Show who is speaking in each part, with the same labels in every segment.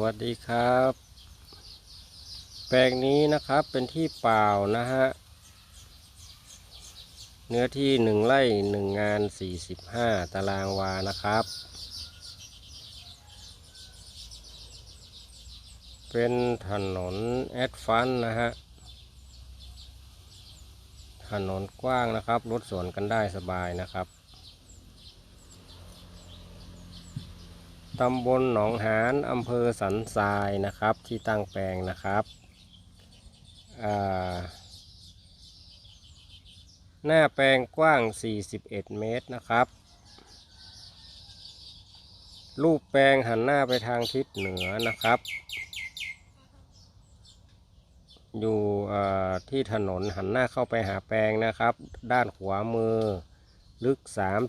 Speaker 1: วัสดีครับ แปลงนี้นะครับเป็นที่เปล่านะฮะ เนื้อที่หนึ่งไร่หนึ่งงานสี่สิบห้าตารางวานะครับ เป็นถนนแอดฟันนะฮะ ถนนกว้างนะครับ รถสวนกันได้สบายนะครับ ตำบลหนองหานอำเภอสันทรายนะครับ ที่ตั้งแปลงนะครับหน้าแปลงกว้าง 41 เมตรนะครับ รูปแปลงหันหน้าไปทางทิศเหนือนะครับ อยู่อ่ที่ถนนหันหน้าเข้าไปหาแปลงนะครับ ด้านขวามือลึก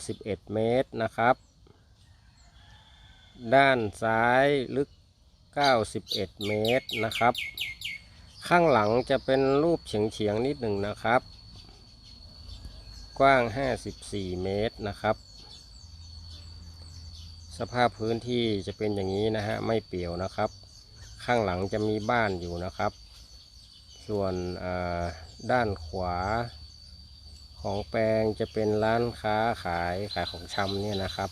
Speaker 1: 31 เมตรนะครับ ด้านซ้ายลึก 91 เมตรนะครับ ข้างหลังจะเป็นรูปเฉียงเฉียงๆนิดหนึ่งนะครับ กว้าง 54 เมตรนะครับ สภาพพื้นที่จะเป็นอย่างนี้นะฮะไม่เปี่ยวนะครับ ข้างหลังจะมีบ้านอยู่นะครับ ส่วนด้านขวาของแปลงจะเป็นร้านค้าขายขายของชำเนี่ยนะครับ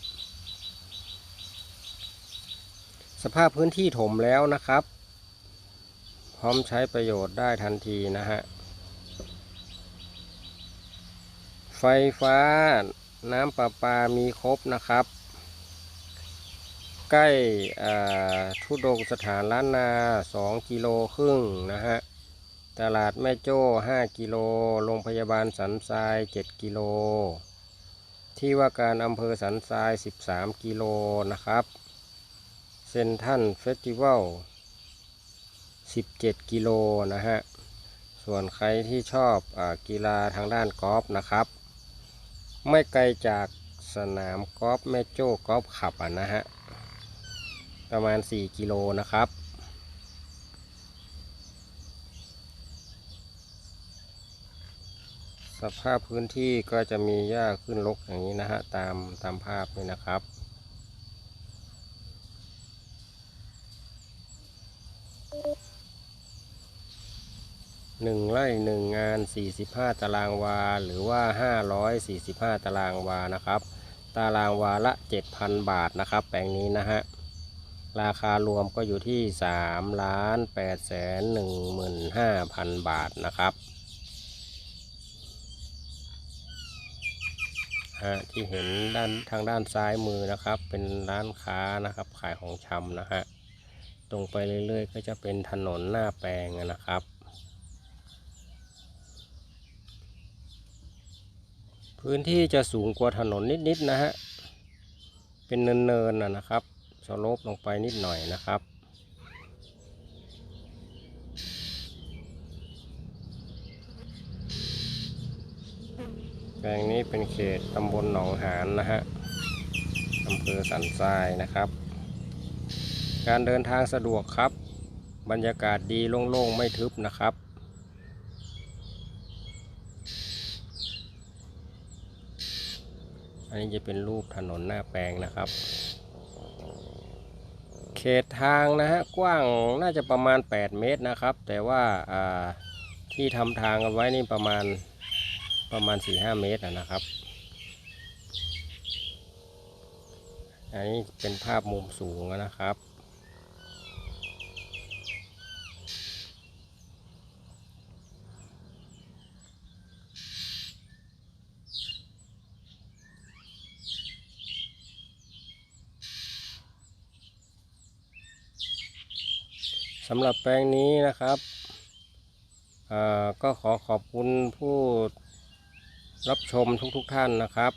Speaker 1: สภาพพื้นที่ถมแล้วนะครับ พร้อมใช้ประโยชน์ได้ทันทีนะฮะ ไฟฟ้าน้ำประปามีครบนะครับ ใกล้ทุดงสถานล้านนา 2 กิโลครึ่งนะฮะ ตลาดแม่โจ้ 5 กิโล โรงพยาบาลสันทราย 7 กิโล ที่ว่าการอำเภอสันทราย 13 กิโลนะครับ เซนทันเฟสติวัล 17 กิโลนะฮะ ส่วนใครที่ชอบอกีฬาทางด้านกอล์ฟนะครับ ไม่ไกลจากสนามกอล์ฟแม่โจ้กอล์ฟขับอะนะฮะ ประมาณ 4 กิโลนะครับสภาพพื้นที่ก็จะมีหญ้าขึ้นรกอย่างนี้นะฮะตามตามภาพนี่นะครับ หนึ่งไร่หนึ่งงาน 45 ตารางวา หรือว่า 545 ตารางวานะครับ ตารางวาละ 7,000 บาทนะครับ แปลงนี้นะฮะ ราคารวมก็อยู่ที่3ล้าน8แสน15,000 บาทนะครับฮะที่เห็นด้านทางด้านซ้ายมือนะครับ เป็นร้านค้านะครับ ขายของชำนะฮะ ตรงไปเรื่อยๆ ก็จะเป็นถนนหน้าแปลงนะครับ พื้นที่จะสูงกว่าถนนนิดๆนะฮะ เป็นเนินๆนะนะครับสโลปลงไปนิดหน่อยนะครับแปลงนี้เป็นเขตตำบลหนองหานนะฮะอำเภอสันทรายนะครับ การเดินทางสะดวกครับ บรรยากาศดีโล่งๆ ไม่ทึบนะครับ อันนี้จะเป็นรูปถนนหน้าแปลงนะครับ เขตทางนะฮะกว้างน่าจะประมาณ 8 เมตรนะครับ แต่ว่าาที่ทำทางกันไว้นี่ประมาณประมาณ 4-5 เมตรนะครับอันนี้เป็นภาพมุมสูงนะครับ สำหรับแปลงนี้นะครับก็ขอขอบคุณผู้รับชมทุกๆทท่านนะครับ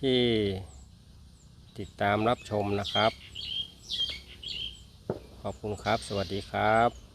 Speaker 1: ที่ติดตามรับชมนะครับ ขอบคุณครับ สวัสดีครับ